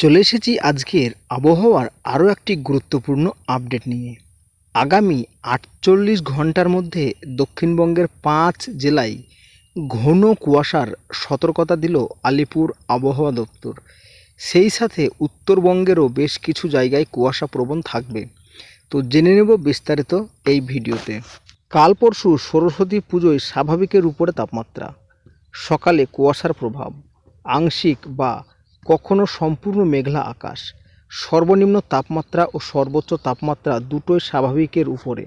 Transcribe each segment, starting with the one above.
চলে এসেছি আজকের আবহাওয়ার আরও একটি গুরুত্বপূর্ণ আপডেট নিয়ে। আগামী আটচল্লিশ ঘণ্টার মধ্যে দক্ষিণবঙ্গের পাঁচ জেলায় ঘন কুয়াশার সতর্কতা দিল আলিপুর আবহাওয়া দপ্তর। সেই সাথে উত্তরবঙ্গেরও বেশ কিছু জায়গায় কুয়াশা প্রবণ থাকবে। তো জেনে নেব বিস্তারিত এই ভিডিওতে। কাল পরশু সরস্বতী পুজোয় স্বাভাবিকের উপরে তাপমাত্রা। সকালে কুয়াশার প্রভাব, আংশিক বা কখনো সম্পূর্ণ মেঘলা আকাশ, সর্বনিম্ন তাপমাত্রা ও সর্বোচ্চ তাপমাত্রা দুটোই স্বাভাবিকের উপরে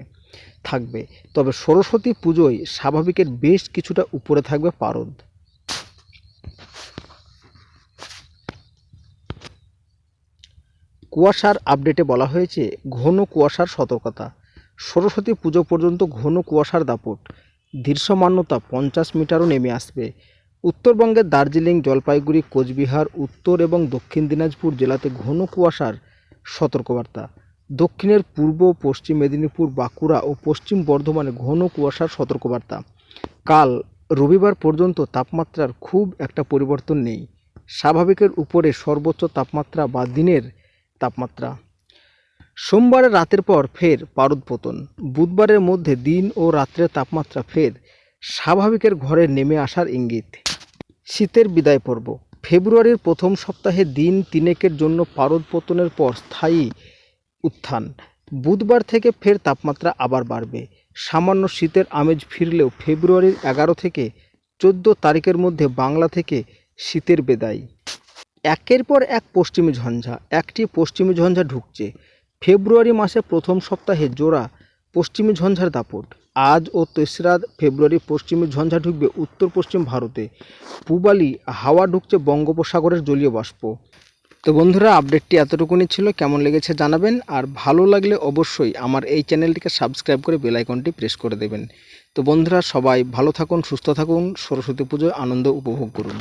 থাকবে, তবে সরস্বতী পুজোয় স্বাভাবিকের বেশ কিছুটা উপরে থাকবে পারদ। কুয়াশার আপডেটে বলা হয়েছে, ঘন কুয়াশার সতর্কতা। সরস্বতী পুজো পর্যন্ত ঘন কুয়াশার দাপট দৃশ্যমান্যতা পঞ্চাশ মিটারও নেমে আসবে। উত্তরবঙ্গের দার্জিলিং জলপাইগুড়ি, কোচবিহার, উত্তর এবং দক্ষিণ দিনাজপুর জেলাতে ঘন কুয়াশার সতর্কবার্তা। দক্ষিণের পূর্ব, পশ্চিম মেদিনীপুর, বাঁকুড়া ও পশ্চিম বর্ধমানে ঘন কুয়াশার সতর্কবার্তা। কাল রবিবার পর্যন্ত তাপমাত্রার খুব একটা পরিবর্তন নেই। স্বাভাবিকের উপরে সর্বোচ্চ তাপমাত্রা বা দিনের তাপমাত্রা। সোমবার রাতের পর ফের পারদ পতন বুধবারের মধ্যে দিন ও রাত্রের তাপমাত্রা ফের স্বাভাবিকের ঘরে নেমে আসার ইঙ্গিত। শীতের বিদায় পর্ব। ফেব্রুয়ারির প্রথম সপ্তাহে দিন তিনেকের জন্য পারদ পতনের পর স্থায়ী উত্থান। বুধবার থেকে ফের তাপমাত্রা আবার বাড়বে। সামান্য শীতের আমেজ ফিরলেও ফেব্রুয়ারির এগারো থেকে চোদ্দ তারিখের মধ্যে বাংলা থেকে শীতের বিদায়। একের পর এক পশ্চিমী ঝঞ্ঝা, একটি পশ্চিমী ঝঞ্ঝা ঢুকছে। ফেব্রুয়ারি মাসে প্রথম সপ্তাহে জোড়া পশ্চিমী ঝঞ্ঝার দাপট। আজ ও তেসরা ফেব্রুয়ারি পশ্চিমী ঝঞ্ঝা ঢুকবে উত্তর পশ্চিম ভারতে। পূবালি, হাওয়া ঢুকছে বঙ্গোপসাগরের জলীয় বাষ্প। তো বন্ধুরা, আপডেটটি এতটুকুনি ছিল। কেমন লেগেছে জানাবেন। আর ভালো লাগলে অবশ্যই আমার এই চ্যানেলটিকে সাবস্ক্রাইব করে বেলাইকনটি প্রেস করে দেবেন। তো বন্ধুরা, সবাই ভালো থাকুন, সুস্থ থাকুন। সরস্বতী পুজোয় আনন্দ উপভোগ করুন।